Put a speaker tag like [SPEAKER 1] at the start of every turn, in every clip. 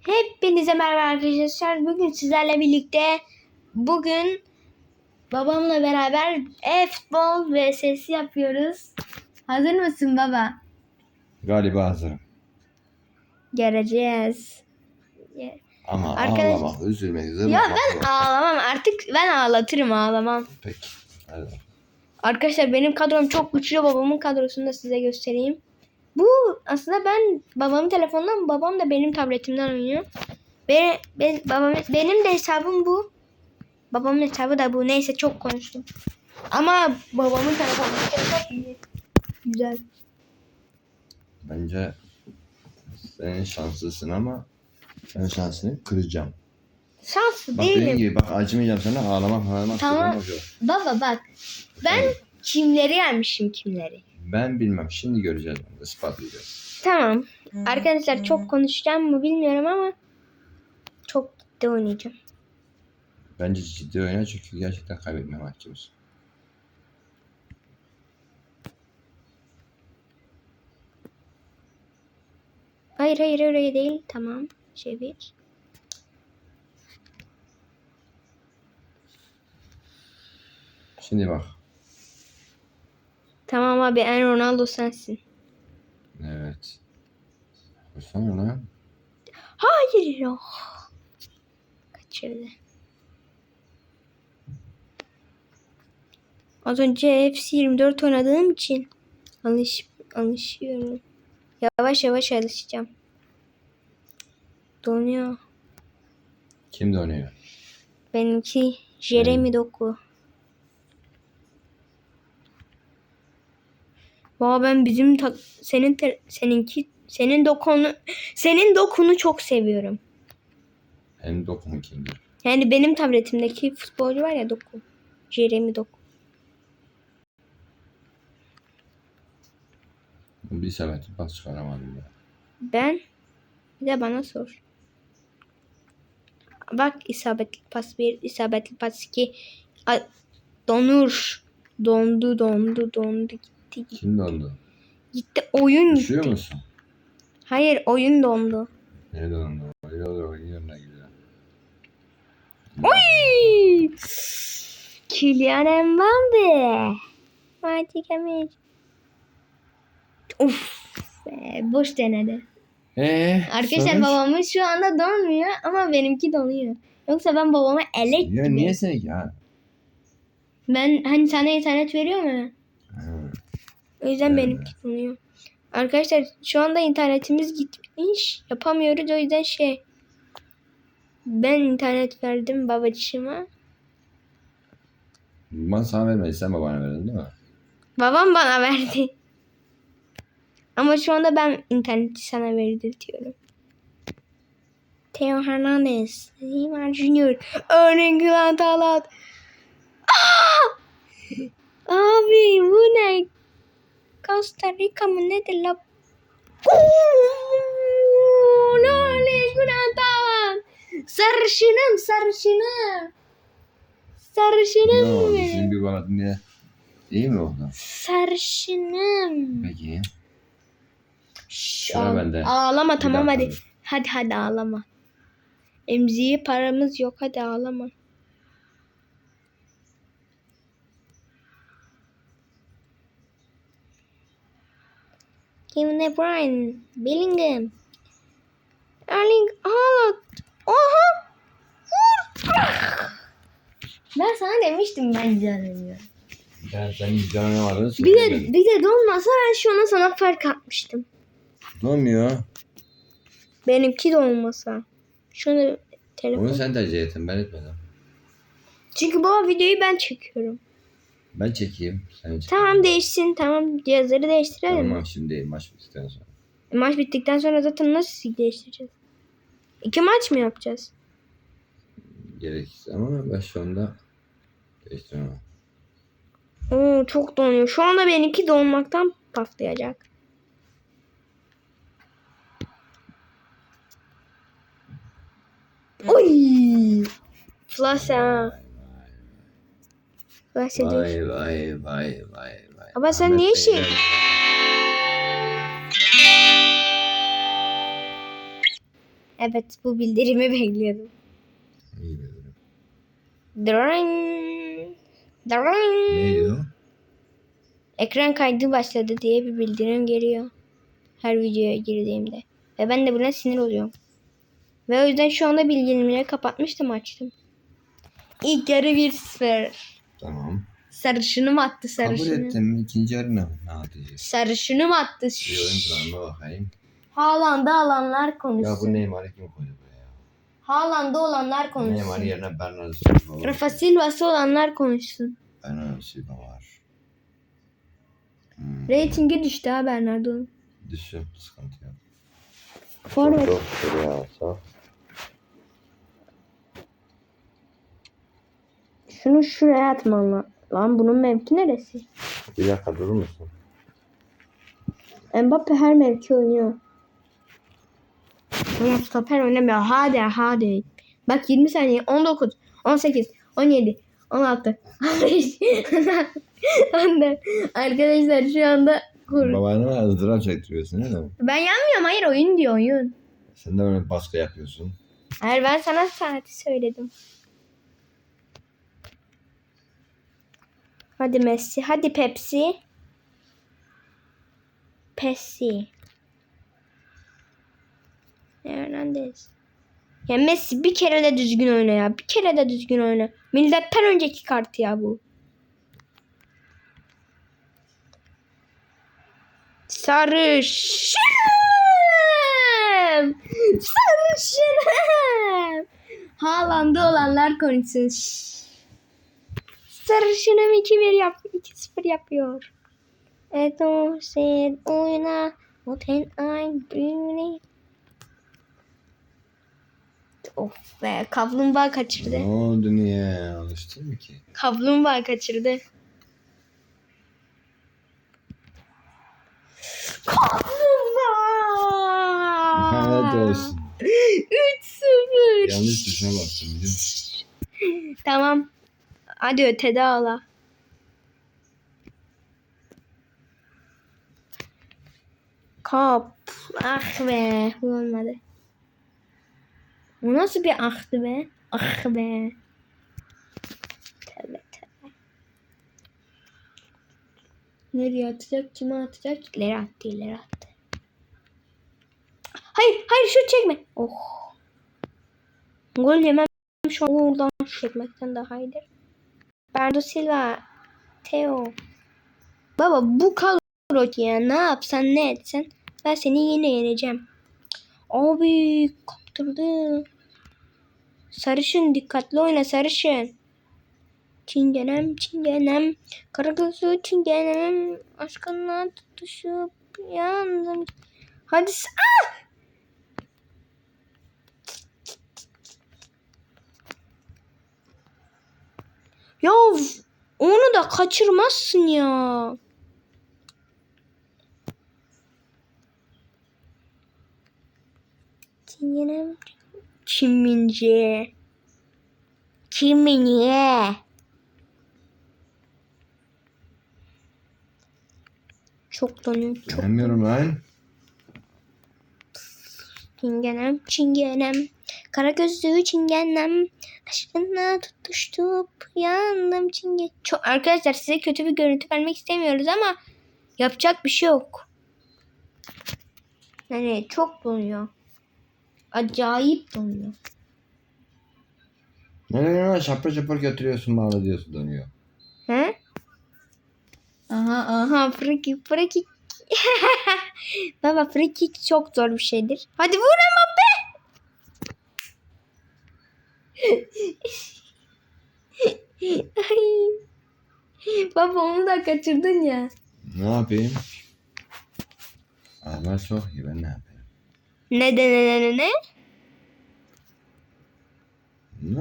[SPEAKER 1] Hepinize merhaba arkadaşlar. Bugün sizlerle birlikte bugün babamla beraber e-futbol vs yapıyoruz. Hazır mısın baba?
[SPEAKER 2] Galiba hazırım.
[SPEAKER 1] Göreceğiz.
[SPEAKER 2] Ama
[SPEAKER 1] Arkadaş-
[SPEAKER 2] ağlamak, üzülmek,
[SPEAKER 1] Ya
[SPEAKER 2] zırlamak
[SPEAKER 1] ben ağlamam artık ben ağlatırım ağlamam.
[SPEAKER 2] Peki. Hadi.
[SPEAKER 1] Arkadaşlar benim kadrom çok güçlü babamın kadrosunu da size göstereyim. Bu aslında ben babamın telefonundan babam da benim tabletimden oynuyor. Benim, ben, babam, benim de hesabım bu. Babamın hesabı da bu. Neyse çok konuştum. Ama babamın telefonu çok iyi. Güzel.
[SPEAKER 2] Bence sen şanslısın ama ben şansını kıracağım.
[SPEAKER 1] Şanslı
[SPEAKER 2] Bak
[SPEAKER 1] değilim.
[SPEAKER 2] gibi bak acımayacağım sana ağlamak ağlamak
[SPEAKER 1] Tamam. Baba bak. Ben kimleri yenmişim kimleri.
[SPEAKER 2] Ben bilmem şimdi göreceğiz onu ispatlayacağız.
[SPEAKER 1] Tamam. Arkadaşlar çok konuşacağım mı bilmiyorum ama çok ciddi oynayacağım.
[SPEAKER 2] Bence ciddi oyna çünkü gerçekten kaybetme mahkumuz.
[SPEAKER 1] Hayır hayır öyle değil. Tamam. Çevir.
[SPEAKER 2] Şimdi bak.
[SPEAKER 1] Tamam abi en Ronaldo sensin.
[SPEAKER 2] Evet. Koysana lan.
[SPEAKER 1] Hayır ya. Kaçırdı. Az önce FC 24 oynadığım için alış alışıyorum. Yavaş yavaş alışacağım. Donuyor.
[SPEAKER 2] Kim donuyor?
[SPEAKER 1] Benimki Jeremy Doku. Valla ben bizim ta- senin te- seninki senin dokunu senin dokunu çok seviyorum.
[SPEAKER 2] En dokun kimdir?
[SPEAKER 1] Yani benim tabletimdeki futbolcu var ya Doku. Jeremy Doku.
[SPEAKER 2] Bir sefer pas çıkaramadım ya.
[SPEAKER 1] Ben bir de bana sor. Bak isabetli pas bir, isabetli pas iki. A- donur. Dondu, dondu, dondu. Gitti, gitti.
[SPEAKER 2] Kim dondu?
[SPEAKER 1] Gitti oyun gitti.
[SPEAKER 2] Üşüyor musun?
[SPEAKER 1] Hayır oyun dondu.
[SPEAKER 2] Ne dondu? Olur oyun yerine gidiyor.
[SPEAKER 1] Oy! Kylian Mbappe. Emir. Uf. be, boş denedi.
[SPEAKER 2] Eee?
[SPEAKER 1] Arkadaşlar babamın şu anda donmuyor ama benimki donuyor. Yoksa ben babama elek
[SPEAKER 2] Ya
[SPEAKER 1] gibi.
[SPEAKER 2] niye sen ya?
[SPEAKER 1] Ben hani sana internet veriyor mu? O yüzden benimki donuyor. Arkadaşlar şu anda internetimiz gitmiş. Yapamıyoruz o yüzden şey. Ben internet verdim babacığıma.
[SPEAKER 2] Ben sana vermedi sen babana verdin değil mi?
[SPEAKER 1] Babam bana verdi. Ama şu anda ben interneti sana verdirtiyorum. Theo Hernandez, Neymar Junior, Erling Haaland Haaland. Aa! Abi bu ne? Costa Rica mı nedir la? Gol! Erling Haaland Haaland. Sarışınım sarışınım. Sarışınım
[SPEAKER 2] Ne
[SPEAKER 1] benim.
[SPEAKER 2] Sizin bir attın diye. İyi mi oldu?
[SPEAKER 1] Sarışınım.
[SPEAKER 2] Peki. Sıra bende.
[SPEAKER 1] Ağlama
[SPEAKER 2] Bir
[SPEAKER 1] tamam
[SPEAKER 2] dakika
[SPEAKER 1] hadi. Hadi hadi ağlama. Emziğe paramız yok hadi ağlama. Kevin De Bruyne, Bellingham, Erling Haaland. Oha! Vur! Ben sana demiştim ben canım
[SPEAKER 2] Ben senin canına varını
[SPEAKER 1] Bir de, bir de donmasa ben şu an sana fark atmıştım.
[SPEAKER 2] Dolmuyor.
[SPEAKER 1] Benimki de olmasa. Şunu telefon.
[SPEAKER 2] Onu sen tercih ettin ben etmedim.
[SPEAKER 1] Çünkü bu videoyu ben çekiyorum.
[SPEAKER 2] Ben çekeyim. Sen çek.
[SPEAKER 1] Tamam değişsin. Tamam cihazları değiştirelim.
[SPEAKER 2] Tamam şimdi değil maç bittikten sonra.
[SPEAKER 1] Maç bittikten sonra zaten nasıl değiştireceğiz? İki maç mı yapacağız?
[SPEAKER 2] Gerekirse ama ben şu anda değiştiremem.
[SPEAKER 1] Oo çok donuyor. Şu anda benimki donmaktan patlayacak. Oy! Flash ha. Flash ediyor.
[SPEAKER 2] Vay vay vay vay vay.
[SPEAKER 1] Ama sen niye şey- Evet bu bildirimi bekliyordum.
[SPEAKER 2] İyi dedim.
[SPEAKER 1] Dring. Dring.
[SPEAKER 2] Ne diyor?
[SPEAKER 1] Ekran kaydı başladı diye bir bildirim geliyor. Her videoya girdiğimde. Ve ben de buna sinir oluyorum. Ve o yüzden şu anda bildirimleri kapatmıştım açtım. İlk yarı 1-0.
[SPEAKER 2] Tamam.
[SPEAKER 1] Sarışını mı attı
[SPEAKER 2] Kabul
[SPEAKER 1] sarışını?
[SPEAKER 2] ettim. İkinci yarı ne? Ne yapacağız?
[SPEAKER 1] Sarışını mı attı?
[SPEAKER 2] Bir oyun planına bakayım.
[SPEAKER 1] Haaland'da alanlar
[SPEAKER 2] Ya bu
[SPEAKER 1] konuşsun.
[SPEAKER 2] Neymar'ı kim koydu buraya?
[SPEAKER 1] Haaland'da olanlar
[SPEAKER 2] Neymar
[SPEAKER 1] konuşsun.
[SPEAKER 2] yerine Bernardo Silva var.
[SPEAKER 1] Rafa Silva'sı olanlar konuşsun.
[SPEAKER 2] Bernardo Silva var. Hmm.
[SPEAKER 1] Ratingi düştü ha Bernardo'nun.
[SPEAKER 2] Düşün. Sıkıntı yok.
[SPEAKER 1] Forvet.
[SPEAKER 2] Çok şuraya alsak.
[SPEAKER 1] Şunu şuraya atman la- Lan bunun mevki neresi?
[SPEAKER 2] Bir dakika durur musun?
[SPEAKER 1] Mbappe her mevki oynuyor. Ama stoper oynamıyor. Hadi hadi. Bak 20 saniye. 19, 18, 17, 16, 15, 14. Arkadaşlar şu anda kur.
[SPEAKER 2] Babana ızdırap çektiriyorsun değil mi?
[SPEAKER 1] Ben yanmıyorum. Hayır oyun diyor oyun.
[SPEAKER 2] Sen de böyle baskı yapıyorsun.
[SPEAKER 1] Hayır ben sana saati söyledim. Hadi Messi. Hadi Pepsi. Pepsi. Hernandez. Ya Messi bir kere de düzgün oyna ya. Bir kere de düzgün oyna. Milletten önceki kartı ya bu. Sarışın. Sarışınım. Haaland'da olanlar konuşsun. Şşş. Sarışınım 2-1 yap 2-0 yapıyor. Edo sen oyna. O ten ay beauty. Of be kaplumbağa kaçırdı.
[SPEAKER 2] Ne oldu niye? Alıştın mı ki?
[SPEAKER 1] Kaplumbağa kaçırdı. Kaplumbağa.
[SPEAKER 2] Lanet olsun.
[SPEAKER 1] 3-0.
[SPEAKER 2] Yanlış tuşuna bastım biliyor musun?
[SPEAKER 1] Tamam. Hadi ötede ağla. Kap. Ah be. Olmadı. Bu nasıl bir ahtı be? Ah be. Tövbe tövbe. Nereye atacak? Kime atacak? İleri attı ileri attı. Hayır hayır şut çekme. Oh. Gol yemem şu an oradan çekmekten daha iyidir. Bernardo Silva. Theo. Baba bu kadro ya ne yapsan ne etsen ben seni yine yeneceğim. Abi kaptırdı. Sarışın dikkatli oyna sarışın. Çingenem çingenem. Karagözlü çingenem. Aşkınla tutuşup yandım. Hadi Ah! Ya onu da kaçırmazsın ya. Çingenem. Çimince. Çimince. Çok donuyor. Çok.
[SPEAKER 2] Bilmiyorum lan.
[SPEAKER 1] Çingenem, çingenem. Kara gözlü çingenem. Aşkına tutuştup yandım çinge. Çok, arkadaşlar size kötü bir görüntü vermek istemiyoruz ama yapacak bir şey yok. Yani çok donuyor. Acayip donuyor.
[SPEAKER 2] Nereye lan şapır şapır götürüyorsun bağlı diyorsun dönüyor.
[SPEAKER 1] He? Aha aha free kick. Baba free kick çok zor bir şeydir. Hadi vur Mbappe. Ay. Baba onu da kaçırdın ya.
[SPEAKER 2] Ne yapayım? Adamlar çok iyi ben ne yapayım?
[SPEAKER 1] Ne de ne ne ne ne?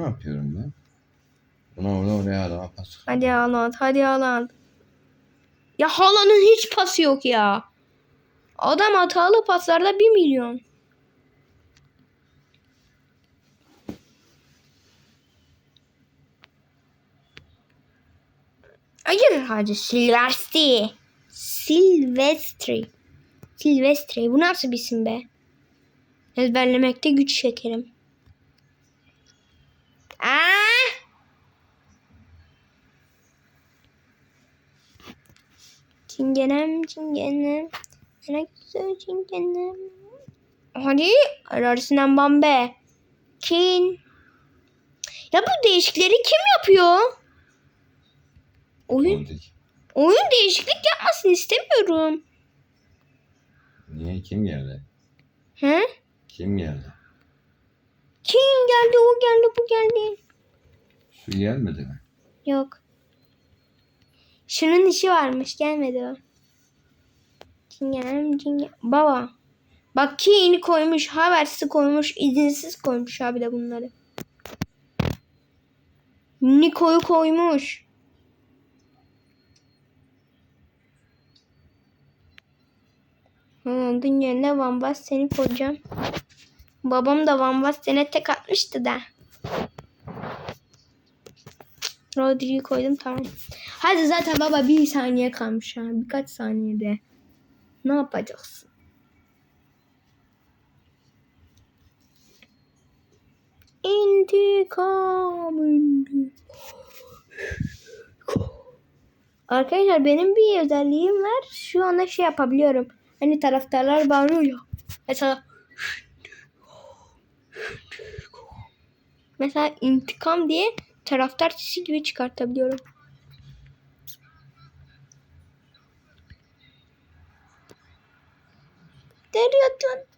[SPEAKER 2] Yapıyorum ben? Buna orada oraya adama pas.
[SPEAKER 1] Hadi Haaland hadi Haaland. Ya Haaland'ın hiç pası yok ya. Adam hatalı paslarda 1 milyon. Hayır hacı Silvestri. Silvestri. Silvestri. Bu nasıl bir isim be? Ezberlemekte güç şekerim. Aa! Çingenem çingenem. Ne güzel çingenem. Hadi arasından bambe. Kin. Ya bu değişikleri kim yapıyor? Oyun, oyun değişiklik yapmasını istemiyorum.
[SPEAKER 2] Niye? Kim geldi?
[SPEAKER 1] He?
[SPEAKER 2] Kim geldi?
[SPEAKER 1] Kim geldi o geldi bu geldi.
[SPEAKER 2] Su gelmedi mi?
[SPEAKER 1] Yok. Şunun işi varmış gelmedi o. Çingen, çingen. Baba. Bak keyini koymuş, habersiz koymuş, izinsiz koymuş abi de bunları. Niko'yu koymuş. Ha, Onun yerine Van seni koyacağım. Babam da Van sene tek atmıştı da. Rodri'yi koydum tamam. Hadi zaten baba bir saniye kalmış ha. Birkaç saniyede. Ne yapacaksın? İntikam. Arkadaşlar benim bir özelliğim var. Şu anda şey yapabiliyorum. Hani taraftarlar bağırıyor ya. Mesela Mesela intikam diye taraftar sesi gibi çıkartabiliyorum. Deriyor tut.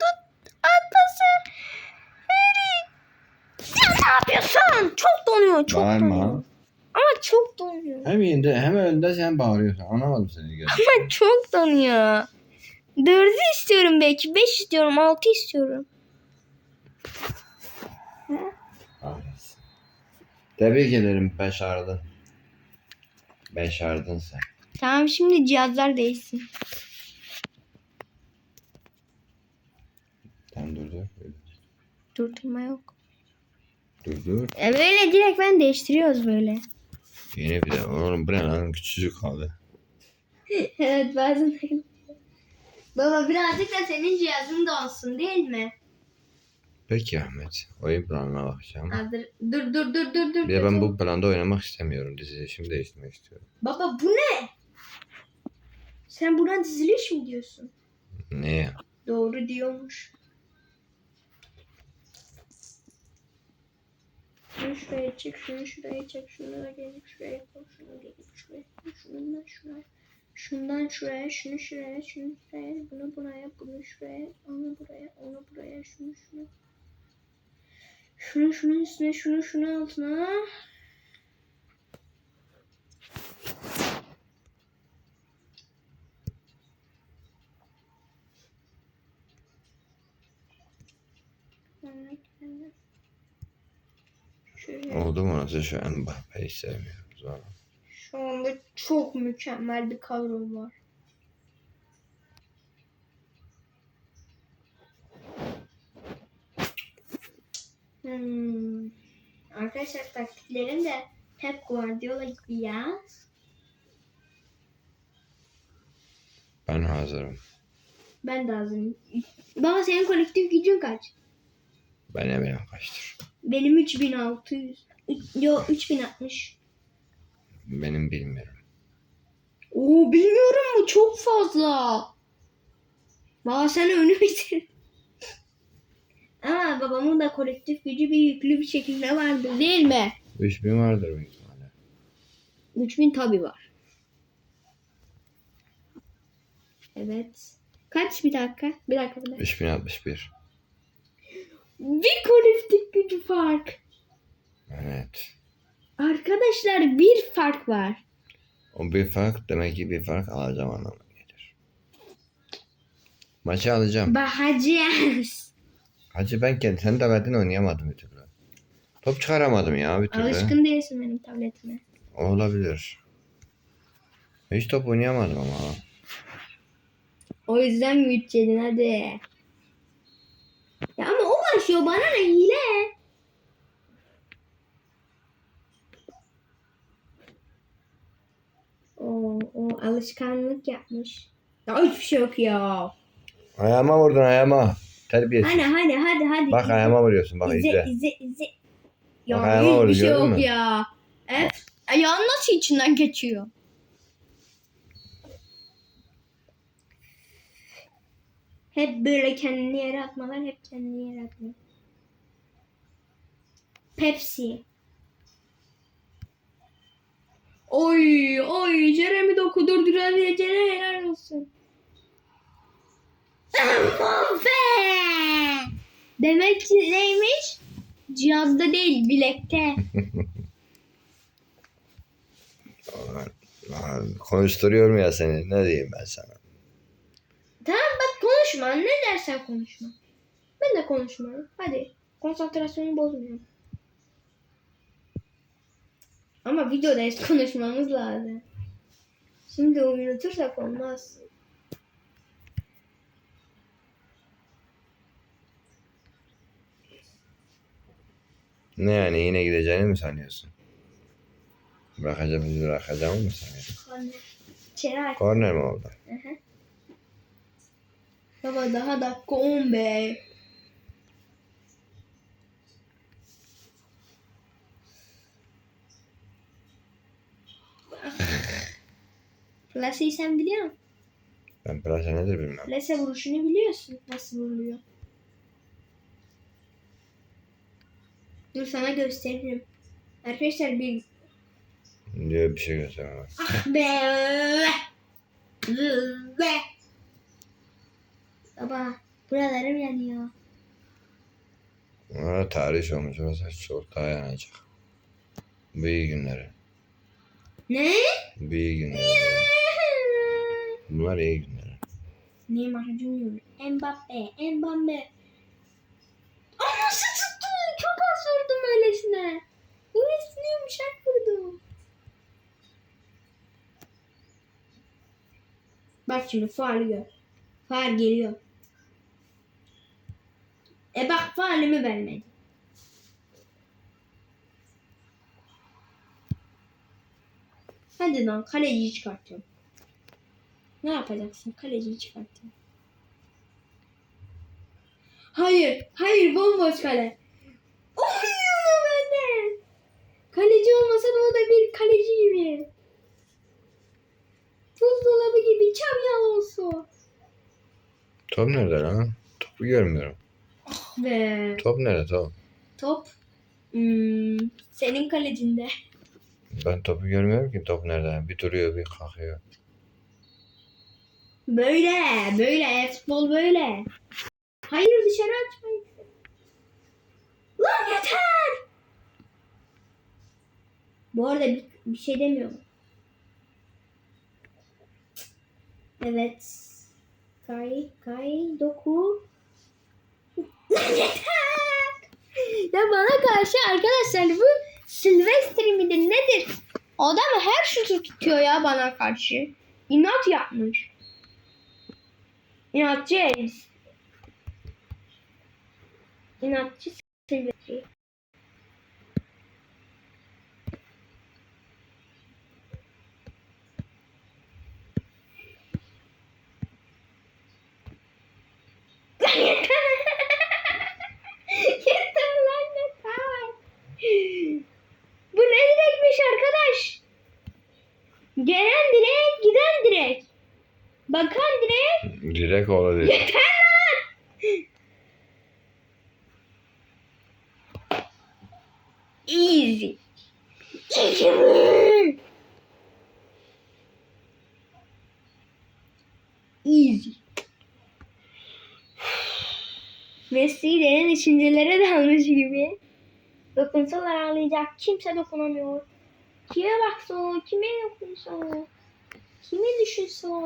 [SPEAKER 1] Harry. Sen ne yapıyorsun? Çok donuyor. Çok
[SPEAKER 2] Bağırma.
[SPEAKER 1] donuyor. Ama çok donuyor.
[SPEAKER 2] Hem yerinde hem önünde sen bağırıyorsun. Anlamadım seni gel.
[SPEAKER 1] Ama çok donuyor. Dördü istiyorum belki. Beş istiyorum. Altı istiyorum.
[SPEAKER 2] Kahretsin. Tebrik ederim. Başardın. Başardın sen.
[SPEAKER 1] Tamam şimdi cihazlar değişsin.
[SPEAKER 2] Tamam dur dur.
[SPEAKER 1] Durdurma yok.
[SPEAKER 2] Dur dur.
[SPEAKER 1] E böyle direkt ben değiştiriyoruz böyle.
[SPEAKER 2] Yine bir de oğlum bu ne lan küçücük kaldı.
[SPEAKER 1] evet bazen Baba birazcık da senin cihazın da olsun değil mi?
[SPEAKER 2] Peki Ahmet. Oyun planına bakacağım.
[SPEAKER 1] Hazır. Dur dur dur dur dur.
[SPEAKER 2] Bir de ben bu planda oynamak istemiyorum. Dizilişimi değiştirmek istiyorum.
[SPEAKER 1] Baba bu ne? Sen buna diziliş mi diyorsun?
[SPEAKER 2] Ne?
[SPEAKER 1] Doğru diyormuş. Şunu şuraya çek, şunu şuraya çek, şunu da gelip şuraya koy, şunu gelip şuraya koy, şundan şuraya, şundan şuraya, şunu şuraya, şunu şuraya, bunu buraya, bunu şuraya, onu buraya, onu buraya, şunu şuraya. Şunu şunun üstüne, şunu şunun altına. Şöyle.
[SPEAKER 2] Oldu mu nasıl şu an Mbappe'yi sevmiyorum. Zor.
[SPEAKER 1] Şu anda çok mükemmel bir kadro var. Hmm. Arkadaşlar taktiklerim de hep Guardiola gibi ya.
[SPEAKER 2] Ben hazırım.
[SPEAKER 1] Ben de hazırım. Baba senin kolektif gücün kaç?
[SPEAKER 2] Ben eminim kaçtır.
[SPEAKER 1] Benim 3600. Üç- Yo 3060.
[SPEAKER 2] Benim bilmiyorum.
[SPEAKER 1] Oo bilmiyorum mu? Çok fazla. Baba sen önü bitir. Ama babamın da kolektif gücü bir yüklü bir şekilde vardır değil mi?
[SPEAKER 2] 3000 vardır büyük ihtimalle.
[SPEAKER 1] 3000 tabi var. Evet. Kaç bir dakika? Bir dakika bir dakika.
[SPEAKER 2] 3061.
[SPEAKER 1] Bir kolektif gücü fark.
[SPEAKER 2] Evet.
[SPEAKER 1] Arkadaşlar bir fark var.
[SPEAKER 2] O bir fark demek ki bir fark alacağım anlamına gelir. Maçı alacağım.
[SPEAKER 1] Bakacağız.
[SPEAKER 2] Hacı ben kendi sen de verdin oynayamadım bir türlü. Top çıkaramadım ya bir türlü.
[SPEAKER 1] Alışkın değilsin benim tabletime.
[SPEAKER 2] Olabilir. Hiç top oynayamadım ama.
[SPEAKER 1] O yüzden müt yedin hadi. Ya ama o başlıyor bana ne hile. O, o alışkanlık yapmış. Ya hiçbir şey yok ya.
[SPEAKER 2] Ayağıma vurdun ayağıma. Terbiyesiz.
[SPEAKER 1] Hani hadi hadi hadi.
[SPEAKER 2] Bak ayağıma vuruyorsun bak
[SPEAKER 1] izle,
[SPEAKER 2] izle.
[SPEAKER 1] izle izle.
[SPEAKER 2] Bak
[SPEAKER 1] Ya
[SPEAKER 2] ayağıma
[SPEAKER 1] hiçbir
[SPEAKER 2] vurdu,
[SPEAKER 1] şey
[SPEAKER 2] gördün
[SPEAKER 1] yok
[SPEAKER 2] mü?
[SPEAKER 1] ya. Evet. Ayağın nasıl içinden geçiyor? Hep böyle kendini yere atmalar, hep kendini yere atmalar. Pepsi. Oy oy Jeremy de kudurduran diye Jeremy helal olsun. Demek ki neymiş? Cihazda değil bilekte.
[SPEAKER 2] Konuşturuyorum ya seni. Ne diyeyim ben sana?
[SPEAKER 1] Tamam bak konuşma. Ne dersen konuşma. Ben de konuşmuyorum. Hadi. Konsantrasyonumu bozmuyorum. Ama videodayız konuşmamız lazım. Şimdi o unutursak olmaz.
[SPEAKER 2] Ne yani yine gideceğini mi sanıyorsun? Bırakacağım bizi bırakacağımı mı sanıyorsun?
[SPEAKER 1] Anne. Çeray.
[SPEAKER 2] Korner mi oldu?
[SPEAKER 1] Hı hı. Baba daha dakika 10 Plase'yi sen biliyor musun?
[SPEAKER 2] Ben plase nedir bilmem.
[SPEAKER 1] Plase vuruşunu biliyorsun. Nasıl vuruluyor? Dur sana gösteririm. Arkadaşlar bir
[SPEAKER 2] Diyor bir şey gösteremem.
[SPEAKER 1] Be. Be. Baba buralarım yanıyor.
[SPEAKER 2] Ama tarih olmuş. Orası çok daha yanacak. Bu iyi günleri.
[SPEAKER 1] Ne?
[SPEAKER 2] Bu iyi günleri. Bunlar iyi günleri.
[SPEAKER 1] Neymar Junior, Mbappe, Mbappe. Aa nasıl tuttu? Çok az vurdum öylesine. Öylesine yumuşak vurdum. Bak şimdi faal gör. Faal geliyor. E bak faalimi vermedi. Hadi lan kaleciyi çıkartıyorum. Ne yapacaksın? Kaleciyi çıkartıyorum. Hayır. Hayır bomboş kale. Oynuyor benden. Kaleci olmasa da o da bir kaleci gibi. Buzdolabı gibi çam olsun.
[SPEAKER 2] Top nerede lan? Topu görmüyorum.
[SPEAKER 1] Ve
[SPEAKER 2] Top nerede top?
[SPEAKER 1] top hmm, senin kalecinde.
[SPEAKER 2] Ben topu görmüyorum ki top nerede? Bir duruyor bir kalkıyor.
[SPEAKER 1] Böyle, böyle, futbol böyle. Hayır dışarı açmayın. Lan yeter. Bu arada bir, bir şey demiyorum. Evet. Kay, kay, doku. Lan yeter. Ya bana karşı arkadaşlar bu Silvestri midir nedir? Adam her şutu tutuyor ya bana karşı. İnat yapmış. İnatçı herif. İnatçı Silvestri. Yeter lan yeter. Bu ne direkmiş arkadaş? Gelen direk, giden direk. Bakan direk,
[SPEAKER 2] Direkt oğlu değil.
[SPEAKER 1] Yeter lan! Easy. Easy. Easy. Messi derin düşüncelere dalmış gibi. Dokunsalar ağlayacak. Kimse dokunamıyor. Kime baksa o, kime dokunsa o. Kime düşünse o.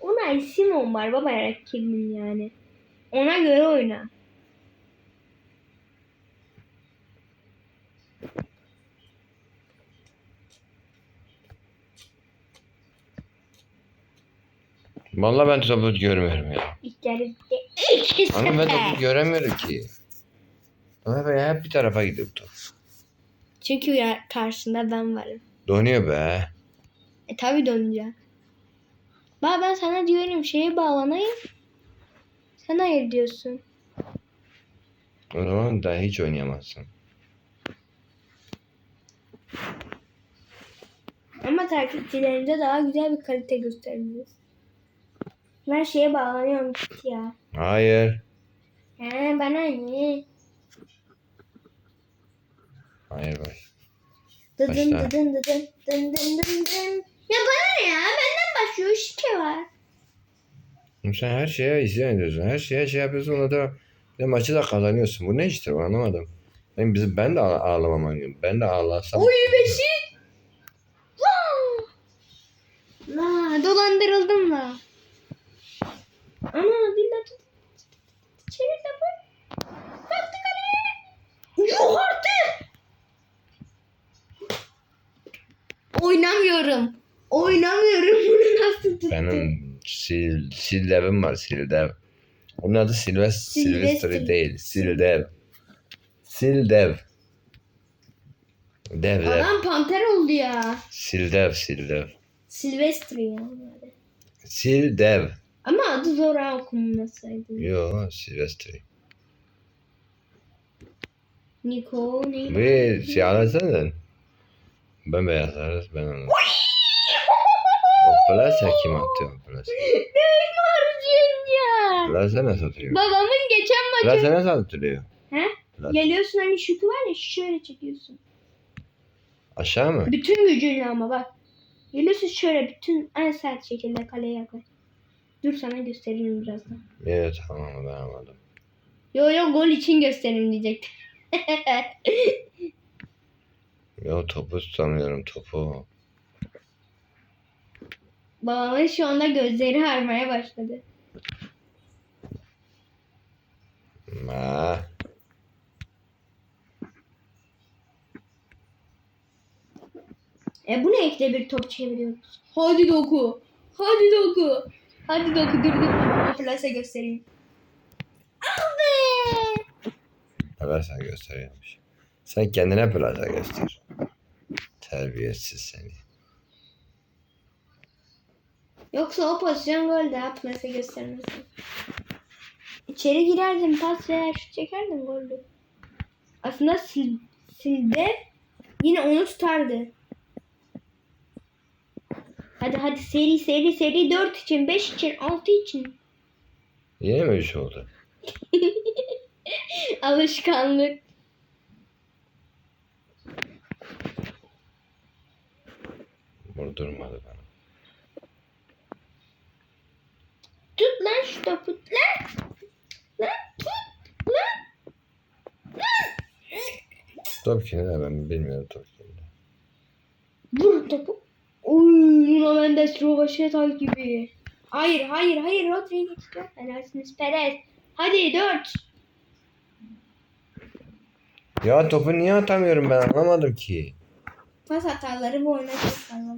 [SPEAKER 1] Ona Simon var baba rakibimin yani. Ona göre oyna.
[SPEAKER 2] Vallahi ben topu görmüyorum ya.
[SPEAKER 1] İki
[SPEAKER 2] Ama ben topu göremiyorum ki. Ama ben hep bir tarafa gidiyor top.
[SPEAKER 1] Çünkü ya karşında ben varım.
[SPEAKER 2] Donuyor be.
[SPEAKER 1] E tabi döneceğim. Bak ben sana diyorum şeye bağlanayım. Sen hayır diyorsun.
[SPEAKER 2] O zaman da hiç oynayamazsın.
[SPEAKER 1] Ama takipçilerimize daha güzel bir kalite göstereceğiz. Ben şeye bağlanıyorum ya.
[SPEAKER 2] Hayır.
[SPEAKER 1] He bana ne?
[SPEAKER 2] Hayır bak.
[SPEAKER 1] Dıdın
[SPEAKER 2] Başla.
[SPEAKER 1] dıdın dıdın dın dın dın dın. Ya bana ne ya? Benden başlıyor şike var.
[SPEAKER 2] Oğlum Sen her şeye isyan ediyorsun. Her şeye şey yapıyorsun. Ona da bir de maçı da kazanıyorsun. Bu ne işte ben anlamadım. Ben, bizim, ben de ağ- ağlamam hani. Ben de ağlasam.
[SPEAKER 1] Oy beşi. La dolandırıldım la. Ana billah tut. Çevir kapı. Baktı kaleye. Yok artık. Oynamıyorum. Oynamıyorum. Bunu nasıl tuttum?
[SPEAKER 2] Benim sil, Sildev'im var Sildev. Onun adı Silves,
[SPEAKER 1] Silvestri.
[SPEAKER 2] Silvestri değil. Sildev. Sildev. Dev dev.
[SPEAKER 1] Adam panter oldu ya.
[SPEAKER 2] Sildev Sildev.
[SPEAKER 1] Silvestri ya.
[SPEAKER 2] Sildev.
[SPEAKER 1] Ama adı zor okunmasaydı.
[SPEAKER 2] Yo Silvestri.
[SPEAKER 1] Niko neydi?
[SPEAKER 2] Bir şey anlatsana. Ben beyazlarız ben anladım. O plasa kim attı o?
[SPEAKER 1] Neymar Junior.
[SPEAKER 2] Plasa nasıl atılıyor?
[SPEAKER 1] Babamın geçen maçı.
[SPEAKER 2] Plasa nasıl atılıyor?
[SPEAKER 1] He?
[SPEAKER 2] Plasa.
[SPEAKER 1] Geliyorsun hani şutu var ya şöyle çekiyorsun.
[SPEAKER 2] Aşağı mı?
[SPEAKER 1] Bütün gücünle ama bak. Geliyorsun şöyle bütün en sert şekilde kaleye yaklaş. Dur sana göstereyim birazdan.
[SPEAKER 2] Evet tamam ben anladım.
[SPEAKER 1] Yo yo gol için göstereyim diyecektim.
[SPEAKER 2] Yo topu tutamıyorum topu.
[SPEAKER 1] Babamın şu anda gözleri harmaya başladı.
[SPEAKER 2] Ma.
[SPEAKER 1] E bu ne ekle bir top çeviriyoruz. Hadi doku. Hadi doku. Hadi doku dur dur. Plase göstereyim. Abi.
[SPEAKER 2] Evet sen gösteriyormuş. Sen kendine plasa göster. Terbiyesiz seni.
[SPEAKER 1] Yoksa o pozisyon gol daha plase göstermesin. İçeri girerdin pas veya şut çekerdin goldü. Aslında sil, silde yine onu tutardı. Hadi hadi seri seri seri 4 için 5 için 6 için.
[SPEAKER 2] Yine mi bir şey oldu?
[SPEAKER 1] Alışkanlık.
[SPEAKER 2] Vurdurmadı bana.
[SPEAKER 1] Tut lan şu topu. Lan. Lan tut. Lan.
[SPEAKER 2] Top kimde ben bilmiyorum top kimde.
[SPEAKER 1] Vur topu. Oy Nuno Mendes Rovaşeta gibi. Hayır hayır hayır Rodrigo tutuyor. Helalsiniz Perez. Hadi 4.
[SPEAKER 2] Ya topu niye atamıyorum ben anlamadım ki.
[SPEAKER 1] Pas hataları bu oyuna çok fazla.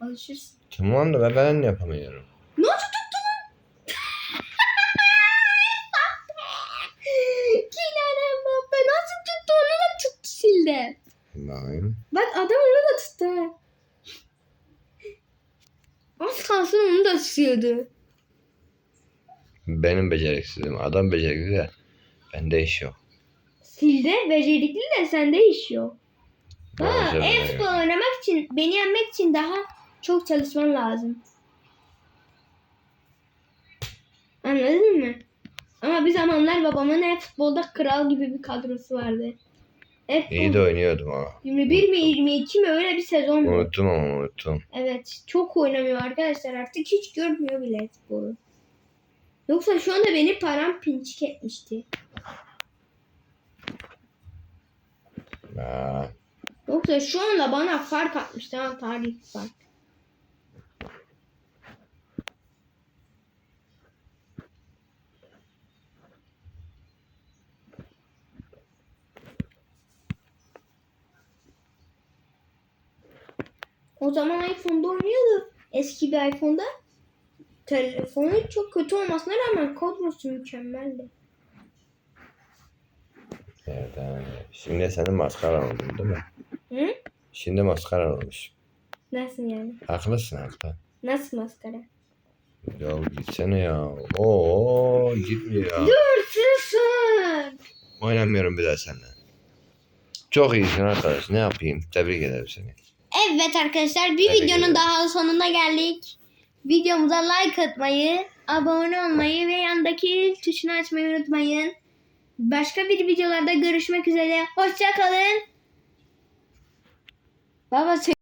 [SPEAKER 1] Alışırsın.
[SPEAKER 2] Tamam da ben, ben yapamıyorum.
[SPEAKER 1] Nasıl tuttu lan? Kylian Mbappe nasıl tuttu onu da tuttu sildi.
[SPEAKER 2] Bakayım.
[SPEAKER 1] Bak adam onu da tuttu. Onu da tutuyordu.
[SPEAKER 2] Benim beceriksizim. Adam becerikli de bende iş yok.
[SPEAKER 1] Silde becerikli de sende iş yok. Ha, e-futbol
[SPEAKER 2] yok.
[SPEAKER 1] oynamak için, beni yenmek için daha çok çalışman lazım. Anladın mı? Ama bir zamanlar babamın e-futbolda kral gibi bir kadrosu vardı. E-futbol
[SPEAKER 2] İyi de oynuyordum ama.
[SPEAKER 1] 21 mi 22 mi öyle bir sezon bu.
[SPEAKER 2] Unuttum ama unuttum.
[SPEAKER 1] Evet. Çok oynamıyor arkadaşlar. Artık hiç görmüyor bile e-futbolu. Yoksa şu anda beni param pinçik etmişti.
[SPEAKER 2] Ha.
[SPEAKER 1] Yoksa şu anda bana fark atmıştı ha tarih fark. O zaman iPhone'da oynuyordu. Eski bir iPhone'da. Telefonu çok kötü olmasına rağmen kadrosu mükemmeldi.
[SPEAKER 2] Nereden? Şimdi senin maskara oldun değil mi?
[SPEAKER 1] Hı?
[SPEAKER 2] Şimdi maskara olmuş.
[SPEAKER 1] Nasıl yani?
[SPEAKER 2] Haklısın haklı.
[SPEAKER 1] Nasıl maskara?
[SPEAKER 2] Ya gitsene ya. Oo gitmiyor ya.
[SPEAKER 1] 4-0.
[SPEAKER 2] Oynamıyorum bir daha seninle. Çok iyisin arkadaş. Ne yapayım? Tebrik ederim seni.
[SPEAKER 1] Evet arkadaşlar bir
[SPEAKER 2] Tebrik
[SPEAKER 1] videonun daha sonuna geldik. Videomuza like atmayı, abone olmayı ve yandaki tuşunu açmayı unutmayın. Başka bir videolarda görüşmek üzere. Hoşçakalın. Baba